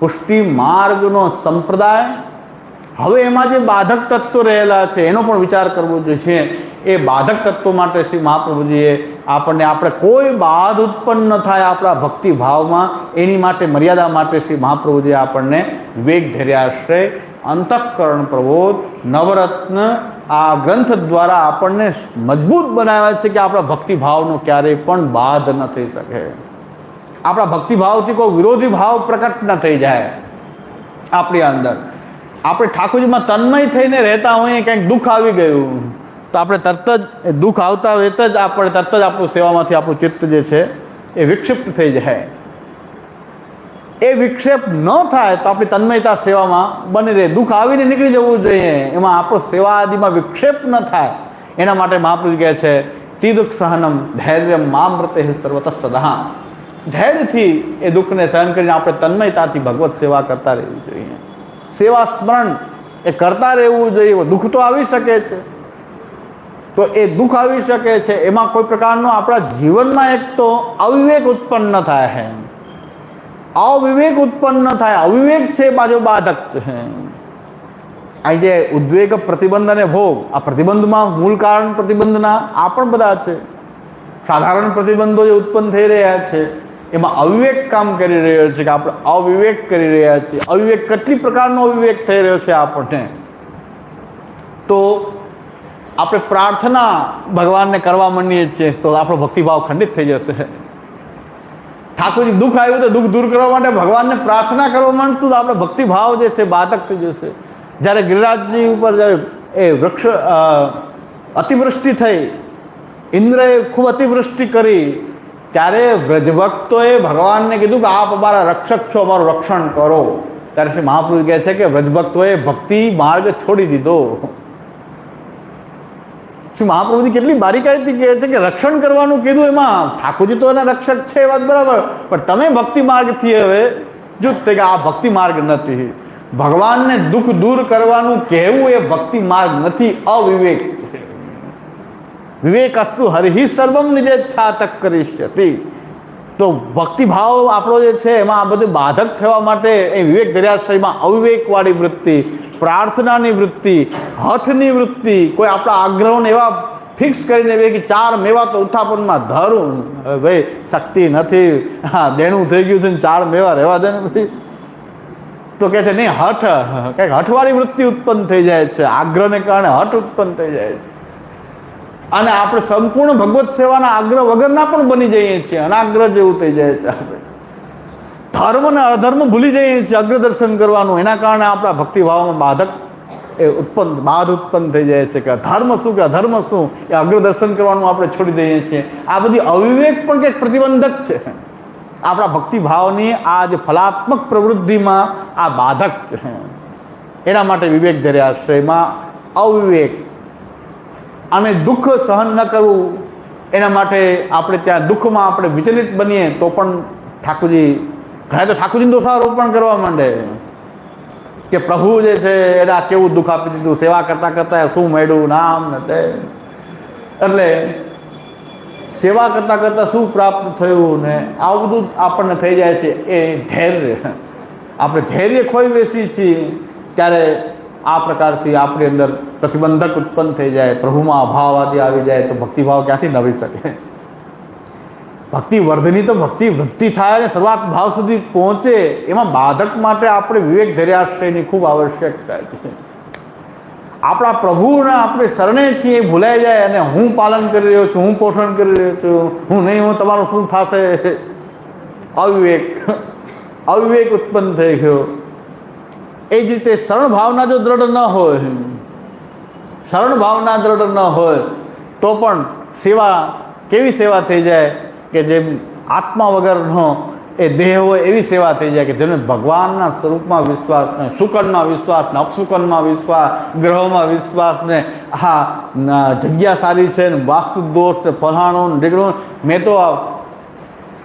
પુષ્ટિ માર્ગનો સંપ્રદાય. હવે એમાં જે બાધક તત્વો રહેલા છે, એનો પણ વિચાર કરવો જોઈએ એ બાધક તત્વો માટે શ્રી મહાપ્રભુજીએ આપણને, આપણે કોઈ બાધ ઉત્પન્ન ન થાય આપણા ભક્તિ ભાવમાં એની માટે, મર્યાદા માટે શ્રી મહાપ્રભુજીએ આપણને વેગ ધૈર્યાશ્રય અંતઃકરણ પ્રબોધ, નવરત્ન, આ ગ્રંથ દ્વારા આપણને મજબૂત બનાવ્યા છે કે આપણા ભક્તિભાવનો ક્યારેય પણ બાધ ન થઈ શકે. આપણા ભક્તિભાવથી કોઈ વિરોધી ભાવ પ્રકટ ન થઈ જાય આપણી અંદર. આપણે ઠાકોરજીમાં તન્મય થઈને રહેતા હોઈએ કંઈક દુઃખ આવી ગયું. તો આપણે તરત જ, દુઃખ આવતા વેત જ આપણે તરત જ આપણું સેવામાંથી આપણું ચિત્ત જે છે, એ વિક્ષિપ્ત થઈ જાય. એ વિક્ષેપ ન થાય તો આપણી તન્મયતા સેવામાં બની રહે. દુઃખ આવીને નીકળી જવું જોઈએ. એમાં આપણો સેવા આદિમાં વિક્ષેપ ન થાય. એના માટે મહાપુરુષ કહે છે, તિદુઃખ સહનમ ધૈર્ય મામૃતે સર્વત સદા ધૈર્યથી એ દુઃખને સહન કરીને આપણે તન્મયતાથી ભગવત સેવા કરતા રહેવી જોઈએ. સેવા સ્મરણ એ કરતા રહેવું જોઈએ દુઃખ તો આવી શકે છે. તો એ દુઃખ આવી શકે છે, એમાં કોઈ પ્રકારનો આપણા જીવનમાં એક તો અવિવેક ઉત્પન્ન થાય છે અવિવેક ઉત્પન્ન થાય, અવિવેક છે બાજુ બાધક છે આ જે ઉદ્વેગ, પ્રતિબંધ અને ભોગ, આ પ્રતિબંધમાં મૂળ કારણ પ્રતિબંધના આ પણ બધા છે. સાધારણ પ્રતિબંધો જે ઉત્પન્ન થઈ રહ્યા છે. એમાં અવિવેક કામ કરી રહ્યો છે કે આપણે અવિવેક કરી રહ્યા છીએ. અવિવેક કેટલી પ્રકારનો અવિવેક થઈ રહ્યો છે આપણને? તો આપણે પ્રાર્થના ભગવાનને કરવા માંડીએ છીએ તો આપણો ભક્તિભાવ ખંડિત થઈ જશે. ઠાકોરજી દુઃખ આવ્યું તો દુઃખ દૂર કરવા માટે ભગવાનને પ્રાર્થના કરવા માંડશું તો આપણો ભક્તિભાવ જે છે બાધક થઈ જશે. જ્યારે ગિરિરાજજી ઉપર જ્યારે એ વૃક્ષ અતિવૃષ્ટિ થઈ, ઇન્દ્રએ ખૂબ અતિવૃષ્ટિ કરી ત્યારે વ્રજભક્તોએ ભગવાનને કીધું કે આપ અમારા રક્ષક છો, અમારું રક્ષણ કરો. ત્યારે શ્રી મહાપુરુષ કહે છે કે વ્રજભક્તોએ ભક્તિ માર્ગ છોડી દીધો. શ્રી મહાપ્રભુજી કેટલી બારીકાઈથી કહે છે કે રક્ષણ કરવાનું કીધું એમાં. ઠાકોરજી તો એના રક્ષક છે એ વાત બરાબર. પણ તમે ભક્તિ માર્ગથી હવે જુત કે આ ભક્તિ માર્ગ નથી. ભગવાનને દુઃખ દૂર કરવાનું કહેવું એ ભક્તિ માર્ગ નથી. અવિવેક છે વિવેક અસ્તુ હરિ સર્વમ નિજેચ્છા તક કરીષ્યતિ. તો ભક્તિભાવ આપણો જે છે, એમાં આ બધું બાધક થવા માટે એ વિવેક દરિયાશ્રયમાં અવિવેકવાળી વૃત્તિ, પ્રાર્થનાની વૃત્તિ, હઠની વૃત્તિ, કોઈ આપણા આગ્રહોને એવા ફિક્સ કરીને બે કે ચાર મેવા તો ઉત્થાપનમાં ધરું. ભાઈ, શક્તિ નથી. હા, દેણું થઈ ગયું છે ને ચાર મેવા રહેવા દે ને ભાઈ. તો કહે છે, નહીં, હઠ કંઈક હઠવાળી વૃત્તિ ઉત્પન્ન થઈ જાય છે. આગ્રહને કારણે હઠ ઉત્પન્ન થઈ જાય છે. અને આપણે સંપૂર્ણ ભગવત સેવાના આગ્રહ વગરના પણ બની જઈએ છીએ. અનાગ્રહ જેવું થઈ જાય છે આપણે. ધર્મ અને અધર્મ ભૂલી જઈએ છીએ અગ્રદર્શન કરવાનું. એના કારણે આપણા ભક્તિભાવમાં બાધક એ ઉત્પન્ન, બાધ ઉત્પન્ન થઈ જાય છે કે ધર્મ શું, કે અધર્મ શું? એ અગ્રદર્શન કરવાનું આપણે છોડી દઈએ છીએ. આ બધી અવિવેક પણ કંઈક પ્રતિબંધક છે. આપણા ભક્તિભાવની આ જે ફલાત્મક પ્રવૃત્તિમાં આ બાધક છે. એના માટે વિવેક ધરે આશ્રયમાં અવિવેક અને દુઃખ સહન ન કરવું એના માટે આપણે ત્યાં દુઃખમાં આપણે વિચલિત બનીએ તો પણ ઠાકોરજી, ઘણા તો ઠાકોરજીનું દોષારોપણ કરવા માંડે. કે પ્રભુ જે છે, એના કેવું દુઃખ આપી દીધું? સેવા કરતાં કરતાં શું મળ્યું? નામ ને તે. એટલે સેવા કરતાં કરતાં શું પ્રાપ્ત થયું ને આવું બધું આપણને થઈ જાય છે. એ ધૈર્ય. આપણે ધૈર્ય ખોઈ બેસી છીએ, ત્યારે આ પ્રકારથી આપણી અંદર પ્રતિબંધક ઉત્પન્ન થઈ જાય, પ્રભુમાં અભાવ આદિ આવી જાય તો ભક્તિભાવ ક્યાંથી નવી શકે? ભક્તિ વર્ધની તો ભક્તિ વૃદ્ધિ થાય અને શરૂઆત ભાવ સુધી પહોંચે, એમાં બાધક માટે આપણે વિવેક ધૈર્યાશ્રયની ખૂબ આવશ્યકતા છે. આપણા પ્રભુને આપણે શરણે છીએ, ભૂલાઈ જાય અને હું પાલન કરી રહ્યો છું, હું પોષણ કરી રહ્યો છું, હું નહીં, હું તમારું શું થશે? અવિવેક અવિવેક ઉત્પન્ન થઈ ગયો. એ જ રીતે શરણ ભાવના જો દ્રઢ ન હોય, શરણ ભાવના દ્રઢ ન હોય, તો પણ સેવા કેવી સેવા થઈ જાય કે જેમ આત્મા વગરનો એ દેહ હોય એવી સેવા થઈ જાય કે જેને ભગવાનના સ્વરૂપમાં વિશ્વાસ ને સુકનમાં વિશ્વાસ ને અપસુકનમાં વિશ્વાસ, ગ્રહોમાં વિશ્વાસ ને હા જગ્યા સારી છે ને વાસ્તુ દોષ ને ફલાણું ને મેં તો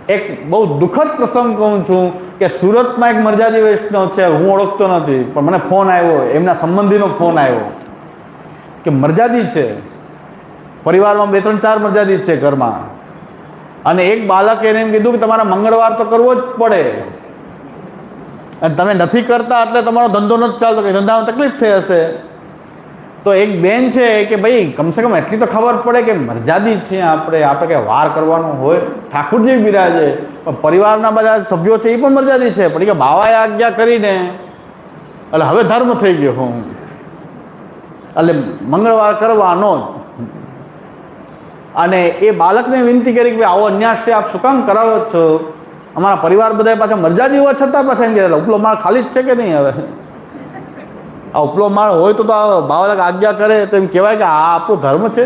એક બહુ દુઃખદ પ્રસંગ કહું છું કે સુરતમાં એક મરજાદી વૈષ્ણવ છે, હું ઓળખતો નથી, પણ મને ફોન આવ્યો, એમના સંબંધીનો ફોન આવ્યો કે મરજાદી છે. પરિવારમાં બે ત્રણ ચાર મરજાદી છે ઘરમાં. અને એક બાળકે એને એમ કીધું કે તમારે મંગળવાર તો કરવો જ પડે. અને તમે નથી કરતા એટલે તમારો ધંધો નથી ચાલતો, કે ધંધામાં તકલીફ થઈ હશે. તો એક બેન છે કે ભાઈ, કમસે કમ એટલી તો ખબર પડે કે મર્યાદિત છે આપણે આપણે કે વાર કરવાનો હોય. ઠાકુરજી બિરાજે. પણ પરિવારના બધા સભ્યો છે એ પણ મર્યાદિત છે. પણ કે બાવાએ આજ્ઞા કરીને એટલે હવે ધર્મ થઈ ગયો હું. એટલે મંગળવાર કરવાનો જ. અને એ બાળકને વિનંતી કરી કે આવો અન્યાસ છે, આપ શું કામ કરાવો છો? અમારા પરિવાર બધા પાછા મરજાદી હોવા છતાં પાછા એમ કે ઉપલો માળ ખાલી જ છે કે નહીં હવે? આ ઉપલો માળ હોય તો આ બાળક આજ્ઞા કરે, તો એમ કહેવાય કે આ આપણો ધર્મ છે.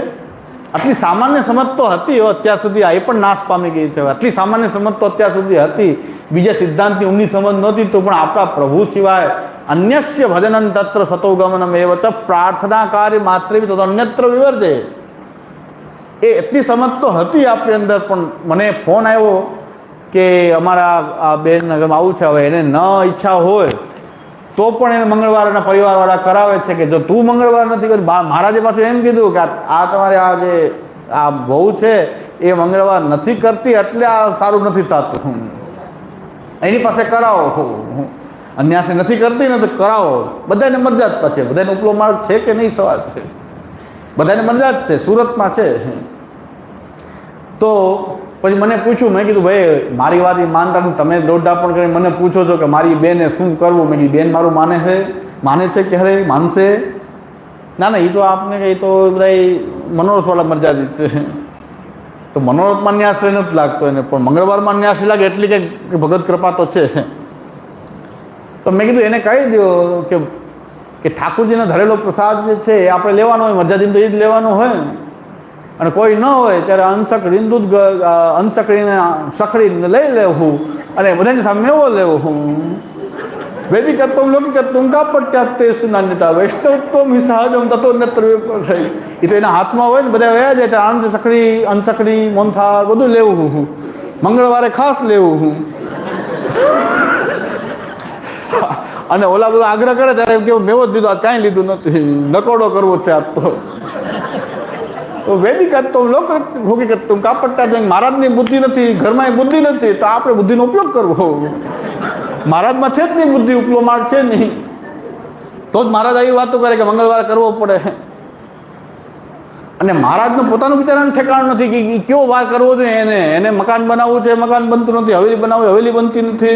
આટલી સામાન્ય સમજ તો હતી અત્યાર સુધી આ એ પણ નાશ પામી ગઈ છે. આટલી સામાન્ય સમજ તો અત્યાર સુધી હતી. બીજા સિદ્ધાંતની ઊંડી સમજ નહોતી, તો પણ આપણા પ્રભુ સિવાય અન્યસ્ય ભજનન તત્ર સતોગમનમ એવ વચ્ચે પ્રાર્થના કાર્ય માત્ર તો અન્યત્ર વિવર્જે. એ એટલી સમજ તો હતી આપણી અંદર, પણ મને ફોન આવ્યો કે અમારા આ બેન આવું છે, હવે એને ન ઈચ્છા હોય તો પણ એને મંગળવારના પરિવારવાળા કરાવે છે કે જો તું મંગળવાર નથી કર મહારાજે પાછું એમ કીધું કે આ- તમારે આ જે, આ બહુ છે, એ મંગળવાર નથી કરતી એટલે આ સારું નથી થતું. એની પાસે કરાવો. અન્યાસે નથી કરતી ને તો કરાવો. બધાને મરજાત પછી. બધાને ઉપલો માર્ગ છે કે નહીં, સવાલ છે. બધાને મરજાત છે. સુરતમાં છે. તો પછી મને પૂછ્યું, મેં કીધું, ભાઈ, મારી વાત એ માનતા નથી. તમે દોડડા પણ કરી મને પૂછો છો કે મારી બેને શું કરવું? મેં બેન, મારું માને છે. માને છે ક્યારે? માનશે? ના ના એ તો આપને એ તો બધા મનોરથવાળા મર્યાદિત છે. તો મનોરથમાં ન્યાસ નથી લાગતો એને, પણ મંગળવારમાં ન્યાસ લાગે એટલી કે ભગત કૃપા તો છે. તો મેં કીધું, એને કહી દો કે કે ઠાકુરજીના ધરેલો પ્રસાદ જે છે એ આપણે લેવાનો હોય મરજાદીન તો એ જ લેવાનો હોય. ને અને કોઈ ન હોય ત્યારે અનસકડી ગ- અનસકડીને સખડીને લઈ લેવું અને બધાની સામે એવો લેવો હું વૈદિકત્વમ લૌકિકત્વમ કાપટ્યાત્તે સુનાન્યતા. વૈષ્ણવત્વમ હિ સહજમ તતો નેત્ર એ તો એના હાથમાં હોય ને બધા વયા જાય ત્યારે આનંદ સખડી, અનસકડી મોનથાર બધું લેવું હું. મંગળવારે ખાસ લેવું હું. અને ઓલા બધા આગ્રહ કરે ત્યારે કેવું મેવો જ લીધો કાંઈ લીધું નથી. નકોડો કરવો છે આ તો. તો વૈદિક તો લોક હકીકત કાપડતા જો મહારાજની બુદ્ધિ નથી, ઘરમાં એ બુદ્ધિ નથી, તો આપણે બુદ્ધિનો ઉપયોગ કરવો. મહારાજમાં છે જ નહીં બુદ્ધિ, ઉપલો માળ છે નહીં. તો જ મહારાજ આવી વાતો કરે કે મંગળવાર કરવો પડે. અને મહારાજનું પોતાનું બિચારાનું ઠેકાણું નથી કે કયો વાર કરવો જોઈએ એને? એને મકાન બનાવવું છે, મકાન બનતું નથી, હવેલી બનાવવું, હવેલી બનતી નથી.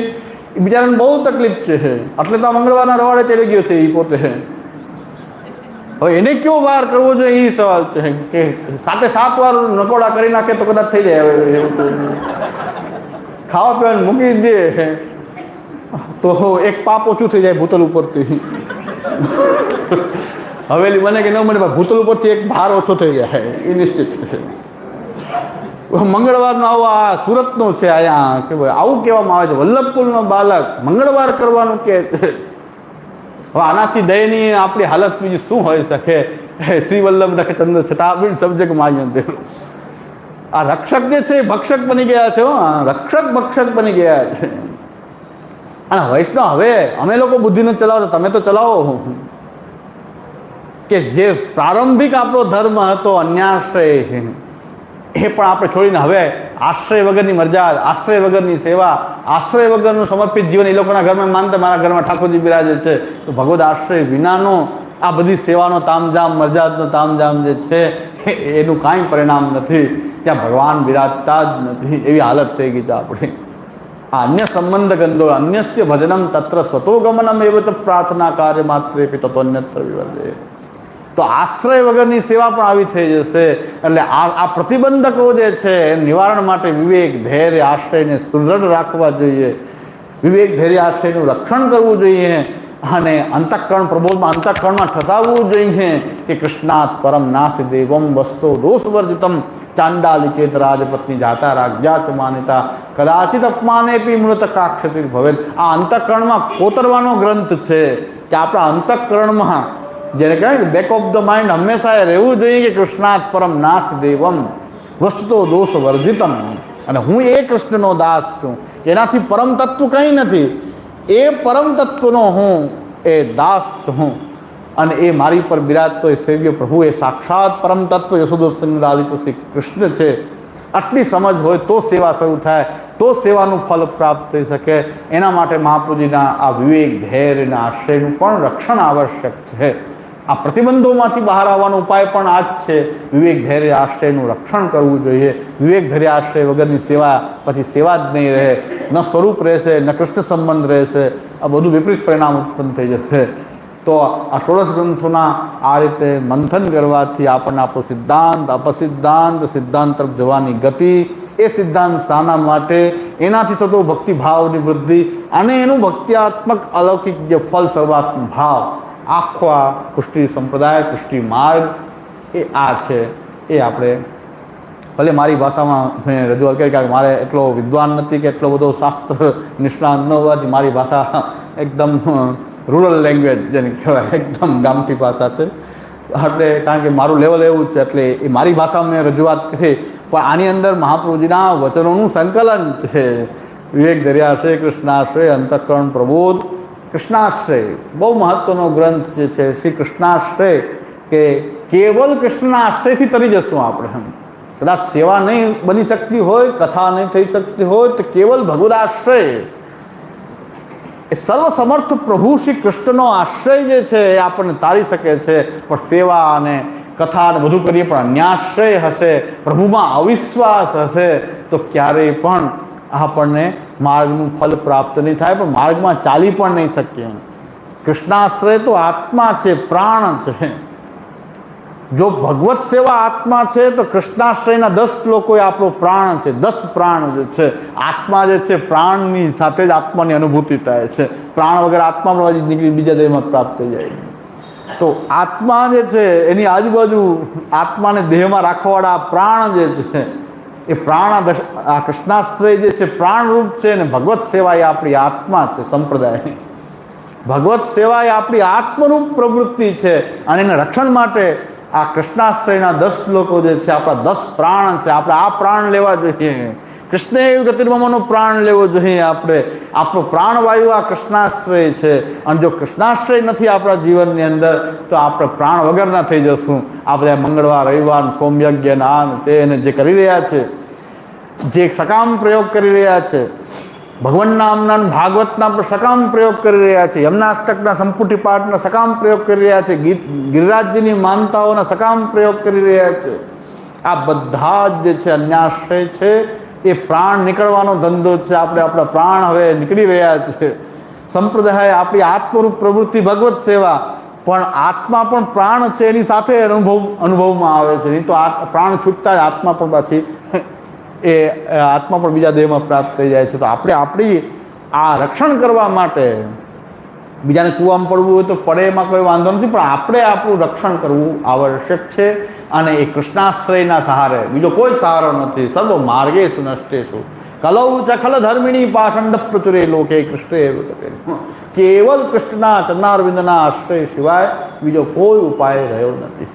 એ બિચારાને બહુ તકલીફ છે. એટલે તો મંગળવારના રવાડે ચડી ગયો છે એ પોતે. હવે એને કયો વાર કરવો જોઈએ એ સવાલ છે. કે સાતે સાત વાર નકોડા કરી નાખે તો કદાચ થઈ જાય ખાવા પીવાનું મૂકી દે. તો એક પાપ ઓછું થઈ જાય ભૂતલ ઉપરથી. હવેલી મને કે ન મને ભૂતલ ઉપરથી એક ભાર ઓછો થઈ જાય. એ નિશ્ચિત મંગળવારનો આવો આ સુરતનો છે અહીંયા કે ભાઈ આવું કહેવામાં આવે છે. વલ્લભપુરનો બાલક મંગળવાર કરવાનું કે હવે આનાથી દયનીય આપણી હાલત બીજી શું હોઈ શકે? શ્રી વલ્લભ નખ ચંદ્ર છતાં સબ્જેક્ટ માન્યું તેનું આ રક્ષક જે છે ભક્ષક બની ગયા છે રક્ષક ભક્ષક બની ગયા છે. અને વૈષ્ણવ, હવે અમે લોકો બુદ્ધિને ચલાવો ચલાવતા, તમે તો ચલાવો. કે જે પ્રારંભિક આપણો ધર્મ હતો, અન્યાશ્રય. એ પણ આપણે છોડીને હવે આશ્રય વગરની મરજા, આશ્રય વગરની સેવા, આશ્રય વગરનું સમર્પિત જીવન એ લોકોના ઘરમાં માનતા મારા ઘરમાં ઠાકોરજી બિરાજે છે. તો ભગવદ આશ્રય વિનાનો આ બધી સેવાનો તામજામ મર્યાદનો તામજામ જે છે એનું કાંઈ પરિણામ નથી. ત્યાં ભગવાન બિરાજતા જ નથી. એવી હાલત થઈ ગઈ છે આપણી. આ અન્ય સંબંધ ગંધો અન્યસ્ય ભજનમ તત્ર સ્વતોગમનમ એવ પ્રાર્થના કાર્ય માત્રે તત્વ અન્યત્ર વિવર્જે. તો આશ્રય વગરની સેવા પણ આવી થઈ જશે. એટલે આ આ પ્રતિબંધકો જે છે, નિવારણ માટે વિવેક, ધૈર્ય, આશ્રયને સુદૃઢ રાખવા જોઈએ. વિવેક, ધૈર્ય, આશ્રયનું રક્ષણ કરવું જોઈએ અને અંતઃકરણ, પ્રબોધમાં અંતઃકરણમાં ઠસાવવું જોઈએ કે કૃષ્ણાત પરમ નાસી દેવમ વસ્તો દોષવર્જિતમ ચાંડાલી ચેત રાજપત્ની જાતા રાજ્યા ચ કદાચિત અપમાને પી મૃત કાક્ષતિ ભવે આ અંતઃકરણમાં કોતરવાનો ગ્રંથ છે કે આપણા અંતઃકરણમાં જેને કહેવાય કે બેક ઓફ ધ માઇન્ડ હંમેશા એ રહેવું જોઈએ કે કૃષ્ણાત પરમ નાથ દેવમ, વસ્તુતો દોષ વર્જિતમ અને હું એ કૃષ્ણનો દાસ છું. એનાથી પરમ તત્વ કંઈ નથી. એ પરમ તત્વનો હું એ દાસ છું. અને એ મારી પર બિરાજતો એ સેવ્ય પ્રભુ, એ સાક્ષાત પરમ તત્વ યશોદોત્સંગ લાલિત શ્રી કૃષ્ણ છે. આટલી સમજ હોય તો સેવા શરૂ થાય, તો સેવાનું ફલ પ્રાપ્ત થઈ શકે. એના માટે મહાપ્રભુજીના આ વિવેક ધૈર્ય અને આશ્રયનું પણ રક્ષણ આવશ્યક છે. આ પ્રતિબંધોમાંથી બહાર આવવાનો ઉપાય પણ આ જ છે. વિવેક ધૈર્ય આશ્રયનું રક્ષણ કરવું જોઈએ. વિવેક ધૈર્ય આશ્રય વગરની સેવા પછી સેવા જ નહીં રહે. ન સ્વરૂપ રહેશે, ન કૃષ્ણ સંબંધ રહેશે. આ બધું વિપરીત પરિણામ ઉત્પન્ન થઈ જશે. તો આ ષોડશ ગ્રંથોના આ રીતે મંથન કરવાથી આપણને આપણો સિદ્ધાંત, અપસિદ્ધાંત સિદ્ધાંત તરફ જવાની ગતિ, એ સિદ્ધાંત શાના માટે એનાથી થતો ભક્તિભાવની વૃદ્ધિ અને એનું ભક્ત્યાત્મક અલૌકિક જે ફલ સર્વાત્મ ભાવ આખો આ પુષ્ટિ સંપ્રદાય કુષ્ટિ માર્ગ, એ આ છે, એ આપણે ભલે મારી ભાષામાં મેં રજૂઆત કરી કારણ કે મારે એટલો વિદ્વાન નથી કે એટલો બધો શાસ્ત્ર નિષ્ણાંત ન હોવાથી મારી ભાષા એકદમ રૂરલ લેંગ્વેજ જેને કહેવાય, એકદમ ગામઠી ભાષા છે. એટલે કારણ કે મારું લેવલ એવું છે, એટલે એ મારી ભાષામાં મેં રજૂઆત કરી, પણ આની અંદર મહાપ્રભુજીના વચનોનું સંકલન છે. વિવેક દરિયા દરિયાશ્રય કૃષ્ણાશ્રય અંતઃકરણ પ્રબોધ કૃષ્ણાશ્રય. બહુ મહત્વનો ગ્રંથ જે છે, શ્રી કૃષ્ણાશ્રય, કે કેવલ કૃષ્ણના આશ્રયથી તરી જશું આપણે એમ કદાચ સેવા નહીં બની શકતી હોય, કથા નહીં થઈ શકતી હોય, તો કેવલ ભગવદ આશ્રય એ સર્વસમર્થ પ્રભુ શ્રી કૃષ્ણનો આશ્રય જે છે, એ આપણને તારી શકે છે, પણ સેવા અને કથા અને બધું કરીએ પણ અન્યાશ્રય હશે, પ્રભુમાં અવિશ્વાસ હશે, તો ક્યારેય પણ આપણને માર્ગનું ફલ પ્રાપ્ત નહીં થાય, પણ માર્ગમાં ચાલી પણ નહીં શકીએ કૃષ્ણાશ્રય તો આત્મા છે, પ્રાણ છે. જો ભગવત સેવા આત્મા છે, તો કૃષ્ણાશ્રયના દસ લોકો આપણો પ્રાણ છે, દસ પ્રાણ જે છે, આત્મા જે છે, પ્રાણની સાથે જ આત્માની અનુભૂતિ થાય છે. પ્રાણ વગર આત્મા પણ નીકળી બીજા દેહમાં પ્રાપ્ત થઈ જાય. તો આત્મા જે છે, એની આજુબાજુ આત્માને દેહમાં રાખવાવાળા પ્રાણ જે છે એ પ્રાણ આ કૃષ્ણાશ્રય જે છે, પ્રાણરૂપ છે અને ભગવત સેવા એ આપણી આત્મા છે, સંપ્રદાયની. ભગવત સેવા એ આપણી આત્મરૂપ પ્રવૃત્તિ છે અને એના રક્ષણ માટે આ કૃષ્ણાશ્રયના દસ લોકો જે છે, આપણા દસ પ્રાણ છે, આપણે આ પ્રાણ લેવા જોઈએ. કૃષ્ણ એવું ગતિર્મમનો પ્રાણ લેવો જોઈએ. આપણે, આપણો પ્રાણવાયુ આ કૃષ્ણાશ્રય છે. અને જો કૃષ્ણાશ્રય નથી આપણા જીવનની અંદર, તો આપણે પ્રાણ વગરના થઈ જશું. આપણે મંગળવાર, રવિવાર, સોમયજ્ઞ, નાન ને તે ને જે કરી રહ્યા છે. જે સકામ પ્રયોગ કરી રહ્યા છે. ભગવાન નામના ભાગવતના પણ સકામ પ્રયોગ કરી રહ્યા છે. યમનાષ્ટકના સંપુટી પાઠના સકામ પ્રયોગ કરી રહ્યા છે. ગીત, ગિરિરાજજીની માનતાઓના સકામ પ્રયોગ કરી રહ્યા છે. આ બધા જ જે છે, અન્યાશ્રય છે. એ પ્રાણ નીકળવાનો ધંધો છે. આપણે આપણા પ્રાણ હવે નીકળી રહ્યા છે. સંપ્રદાય આપણી આત્મરૂપ પ્રવૃત્તિ ભગવત સેવા, પણ આત્મા પણ પ્રાણ છે એની સાથે અનુભવ, અનુભવમાં આવે છે. નહીં તો પ્રાણ છૂટતા જ આત્મા પણ પાછી એ આત્મા પણ બીજા દેહમાં પ્રાપ્ત થઈ જાય છે. તો આપણે આપણી આ રક્ષણ કરવા માટે બીજાને કૂવામાં પડવું હોય તો પડે એમાં કોઈ વાંધો નથી, પણ આપણે આપણું રક્ષણ કરવું આવશ્યક છે. અને એ કૃષ્ણાશ્રયના સહારે, બીજો કોઈ સહારો નથી. સર્વ માર્ગેશુ નષ્ટેશુ કલૌ ચખલ ધર્મિણી પાષંડ પ્રચુરે લોકે કૃષ્ણ કેવલ કૃષ્ણના ચરણારવિંદના આશ્રય સિવાય બીજો કોઈ ઉપાય રહ્યો નથી.